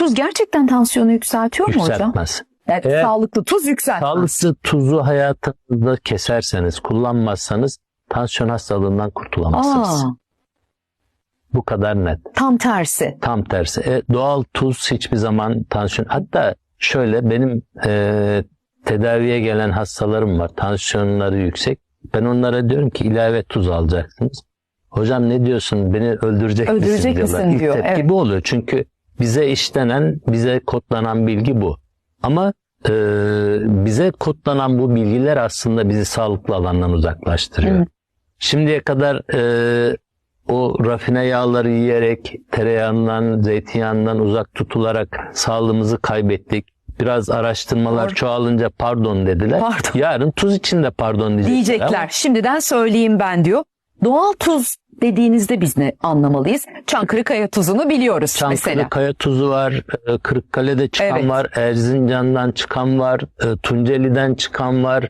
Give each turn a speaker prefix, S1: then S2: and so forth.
S1: Tuz gerçekten tansiyonu yükseltiyor mu hocam?
S2: Yükseltmez.
S1: Yani
S2: Eğer-
S1: sağlıklı tuz yükseltmez.
S2: Sağlıklı tuzu hayatınızda keserseniz, kullanmazsanız tansiyon hastalığından kurtulamazsınız.
S1: Aa,
S2: Bu kadar net.
S1: tam tersi.
S2: Tam tersi. E, doğal tuz hiçbir zaman tansiyon... Hatta şöyle benim e, tedaviye gelen hastalarım var. Tansiyonları yüksek. Ben onlara diyorum ki ilave tuz alacaksınız. Hocam ne diyorsun beni öldürecek,
S1: Öldürecek
S2: misin diyorlar.
S1: misin
S2: İlk
S1: diyor,
S2: tepki
S1: evet.
S2: bu oluyor. Çünkü bize işlenen, bize kodlanan bilgi bu. Ama e, bize kodlanan bu bilgiler aslında bizi sağlıklı alandan uzaklaştırıyor.
S1: Evet.
S2: Şimdiye kadar e, o rafine yağları yiyerek tereyağından, zeytinyağından uzak tutularak sağlığımızı kaybettik. Biraz araştırmalar
S1: Doğru.
S2: çoğalınca pardon dediler.
S1: Pardon.
S2: Yarın tuz için de pardon diyecekler.
S1: Diyecekler.
S2: ama
S1: Şimdiden söyleyeyim ben diyor. Doğal tuz dediğinizde biz ne anlamalıyız? Çankırı kaya tuzunu biliyoruz
S2: Çankırı
S1: mesela.
S2: Kaya tuzu var, e, Kırıkkale'de çıkan
S1: Evet.
S2: var, Erzincan'dan çıkan var, e, Tunceli'den çıkan var,